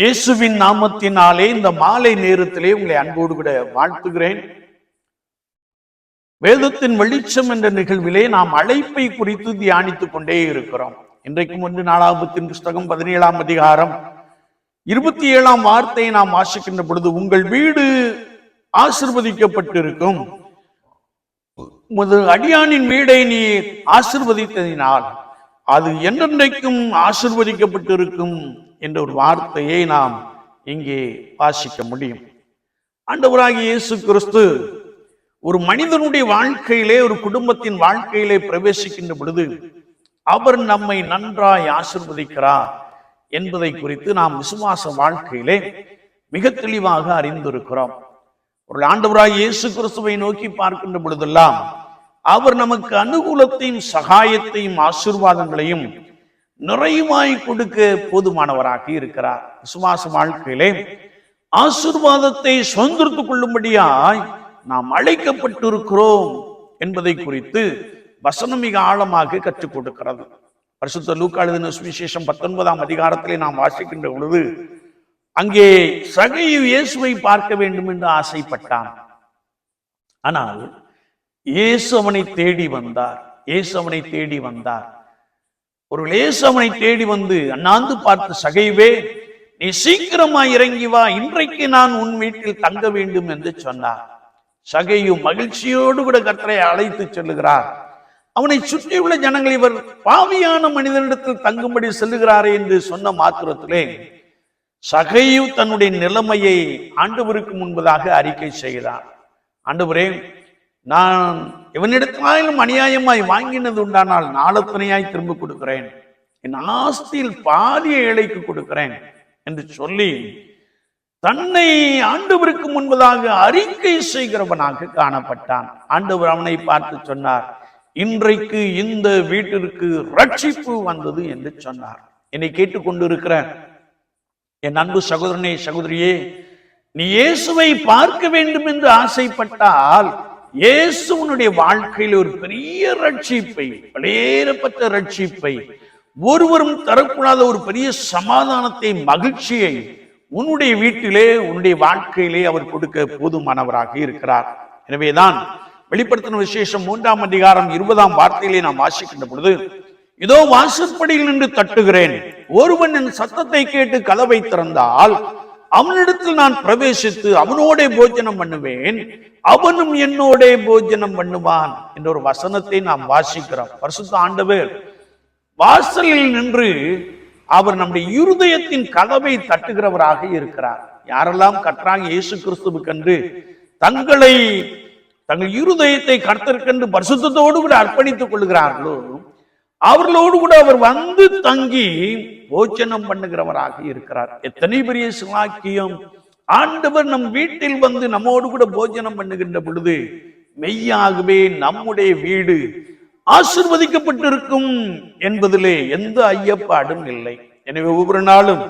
இயேசுவின் நாமத்தினாலே இந்த மாலை நேரத்திலே உங்களை அன்போடு கூட வாழ்த்துகிறேன். வேதத்தின் வெளிச்சம் என்ற நிகழ்விலே நாம் அழைப்பை குறித்து தியானித்துக் கொண்டே இருக்கிறோம். இன்றைக்கும் ஒன்று நாலாபத்தின் புஸ்தகம் பதினேழாம் அதிகாரம் இருபத்தி ஏழாம் வார்த்தையை நாம் வாசிக்கின்ற பொழுது உங்கள் வீடு ஆசிர்வதிக்கப்பட்டிருக்கும். அடியானின் வீடை நீ ஆசிர்வதித்ததினால் அது என்றென்றைக்கும் ஆசிர்வதிக்கப்பட்டிருக்கும். என்ற ஒரு வார்த்தையை நாம் இங்கே வாசிக்க முடியும். ஆண்டவராகிய இயேசு கிறிஸ்து ஒரு மனிதனுடைய வாழ்க்கையிலே ஒரு குடும்பத்தின் வாழ்க்கையிலே பிரவேசிக்கின்ற பொழுது அவர் நம்மை நன்றாய் ஆசிர்வதிக்கிறார் என்பதை குறித்து நாம் விசுவாச வாழ்க்கையிலே மிக தெளிவாக அறிந்திருக்கிறோம். ஒரு ஆண்டவராய் இயேசு கிறிஸ்துவை நோக்கி பார்க்கின்ற பொழுதெல்லாம் அவர் நமக்கு அனுகூலத்தையும் சகாயத்தையும் ஆசீர்வாதங்களையும் நிறையமாய் கொடுக்க போதுமானவராக இருக்கிறார். விசுவாச வாழ்க்கையிலே ஆசீர்வாதத்தை சுதந்திரத்துக் கொள்ளும்படியாய் நாம் அழைக்கப்பட்டிருக்கிறோம் என்பதை குறித்து வசனம் மிக ஆழமாக கற்றுக் கொடுக்கிறது. பரிசுத்த லூக்காளுதின சுவிசேஷம் பத்தொன்பதாம் அதிகாரத்திலே நாம் வாசிக்கின்ற பொழுது அங்கே சகையு இயேசுவை பார்க்க வேண்டும் என்று ஆசைப்பட்டான். ஆனால் இயேசு அவனை தேடி வந்தார். இயேசு அவனை தேடி வந்தார். ஒரு லேசவனை தேடி வந்து அண்ணாந்து பார்த்து சகைவே நீ சீக்கிரமா இறங்கி வா இன்றைக்கு நான் உன் வீட்டில் தங்க வேண்டும் என்று சொன்னார். சகையும் மகிழ்ச்சியோடு கூட கத்தரை அழைத்து செல்லுகிறார். அவனை சுற்றியுள்ள ஜனங்கள் இவர் பாவியான மனிதனிடத்தில் தங்கும்படி செல்லுகிறாரே என்று சொன்ன மாத்திரத்திலே சகையு தன்னுடைய நிலைமையை ஆண்டவருக்கு முன்பதாக அறிக்கை செய்கிறார். ஆண்டவரே நான் எவனிடத்தினாலும் அநியாயமாய் வாங்கினது உண்டானால் நாளத்தனையாய் திரும்ப கொடுக்கிறேன். என் ஆஸ்தியில் பாதிய ஏழைக்கு கொடுக்கிறேன் என்று சொல்லி தன்னை ஆண்டவருக்கு முன்பதாக அறிக்கை செய்கிறவனாக காணப்பட்டான். ஆண்டவர் அவனை பார்த்து சொன்னார் இன்றைக்கு இந்த வீட்டிற்கு ரட்சிப்பு வந்தது என்று சொன்னார். என்னை கேட்டுக்கொண்டிருக்கிற என் அன்பு சகோதரனே சகோதரியே நீ இயேசுவை பார்க்க வேண்டும் என்று ஆசைப்பட்டால் இயேசுவனுடைய வாழ்க்கையில் ஒரு பெரிய ரட்சிப்பை பலேறப்பட்ட ரட்சிப்பை ஒருவரும் தரக்கூடாத ஒரு பெரிய சமாதானத்தை மகிழ்ச்சியை உன்னுடைய வீட்டிலே உன்னுடைய வாழ்க்கையிலே அவர் கொடுக்க போதுமானவராக இருக்கிறார். எனவேதான் வெளிப்படுத்தின விசேஷம் மூன்றாம் அதிகாரம் இருபதாம் வார்த்தையிலே நாம் வாசிக்கின்ற பொழுது இதோ வாசற்படியில் நின்று தட்டுகிறேன். ஒருவன் என் சத்தத்தை கேட்டு கதவை திறந்தால் அவனிடத்தில் நான் பிரவேசித்து அவனோட போஜனம் பண்ணுவேன் அவனும் என்னோட போஜனம் பண்ணுவான் என்ற ஒரு வசனத்தை நாம் வாசிக்கிறோம். பரிசுத்த ஆண்டவர் வாசலில் நின்று அவர் நம்முடைய இருதயத்தின் கதவை தட்டுகிறவராக இருக்கிறார். யாரெல்லாம் கற்றாங்க இயேசு கிறிஸ்துவுக்கென்று தங்களை தங்கள் இருதயத்தை கடத்திற்கென்று பரிசுத்தோடு கூட அர்ப்பணித்துக் கொள்கிறார்களோ அவர்களோடு கூட அவர் வந்து தங்கி போச்சனம் பண்ணுகிறவராக இருக்கிறார். எத்தனை பெரிய சுவாக்கியம். ஆண்டவர் நம் வீட்டில் வந்து நம்மோடு கூட போஜனம் பண்ணுகின்ற பொழுது மெய்யாகவே நம்முடைய வீடு ஆசிர்வதிக்கப்பட்டிருக்கும் என்பதிலே எந்த ஐயப்பாடும் இல்லை. எனவே ஒவ்வொரு நாளும்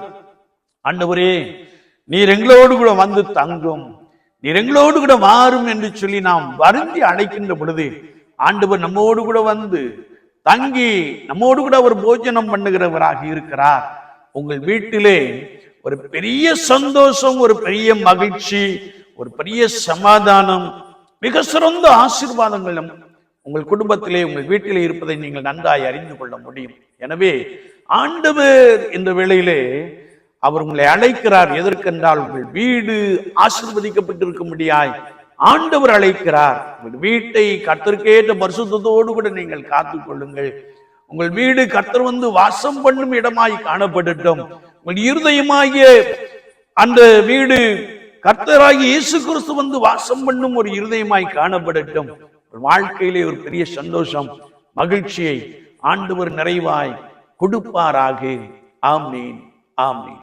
ஆண்டவரே நீர் எங்களோடு கூட வந்து தங்கும். நீர் எங்களோடு கூட மாறும் என்று சொல்லி நாம் வருந்தி அழைக்கின்ற பொழுது ஆண்டவர் நம்மோடு கூட வந்து தங்கி நம்மோடு கூட அவர் போஜனம் பண்ணுகிறவராக இருக்கிறார். உங்கள் வீட்டிலே ஒரு பெரிய சந்தோஷம் ஒரு பெரிய மகிழ்ச்சி ஒரு பெரிய சமாதானம் மிக சிறந்த ஆசீர்வாதங்கள் உங்கள் குடும்பத்திலே உங்கள் வீட்டிலே இருப்பதை நீங்கள் நன்றாய் அறிந்து கொள்ள முடியும். எனவே ஆண்டவர் இந்த வேளையிலே அவர் உங்களை அழைக்கிறார். எதற்கென்றால் உங்கள் வீடு ஆசிர்வதிக்கப்பட்டிருக்கும்படியாய் ஆண்டவர் அழைக்கிறார். உங்கள் வீட்டை கர்த்தருக்கேற்ற பரிசுத்தோடு கூட நீங்கள் காத்துக் கொள்ளுங்கள். உங்கள் வீடு கத்தர் வந்து வாசம் பண்ணும் இடமாய் காணப்படட்டும். உங்கள் இருதயமாகிய அந்த வீடு கர்த்தராகி இயேசு கிறிஸ்து வந்து வாசம் பண்ணும் ஒரு இருதயமாய் காணப்படட்டும். வாழ்க்கையிலே ஒரு பெரிய சந்தோஷம் மகிழ்ச்சியை ஆண்டவர் நிறைவாய் கொடுப்பாராக. ஆம்னேன் ஆம்னேன்